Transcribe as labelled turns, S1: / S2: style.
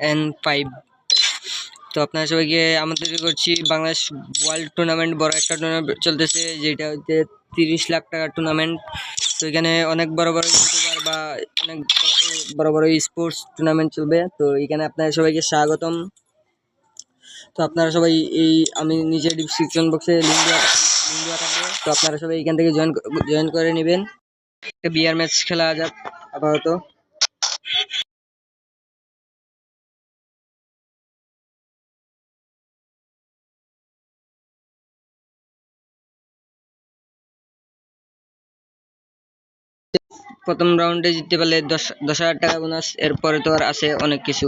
S1: N five তো আপনারা সবাইকে আমন্ত্রিত করছি, বাংলাদেশ ওয়ার্ল্ড টুর্নামেন্ট, বড় একটা টুর্নামেন্ট চলতেছে, যেটা হচ্ছে তিরিশ লাখ টাকার টুর্নামেন্ট তো এখানে অনেক বড় বড় ইউটিউবার বা অনেক বড়- বড় স্পোর্টস টুর্নামেন্ট চলবে। তো এখানে আপনাদের সবাইকে স্বাগতম। তো আপনারা সবাই এই, আমি নিচে ডিসক্রিপশন বক্সে লিঙ্ক দেওয়া লিঙ্ক দেওয়া থাকবে। তো আপনারা সবাই এখান থেকে জয়েন জয়েন করে নেবেন। একটা বিয়ার ম্যাচ খেলা যাক আপাতত। প্রথম রাউন্ডে জিততে পারলে দশ দশ হাজার টাকা বোনাস এরপরে তো আর আছে অনেক কিছু।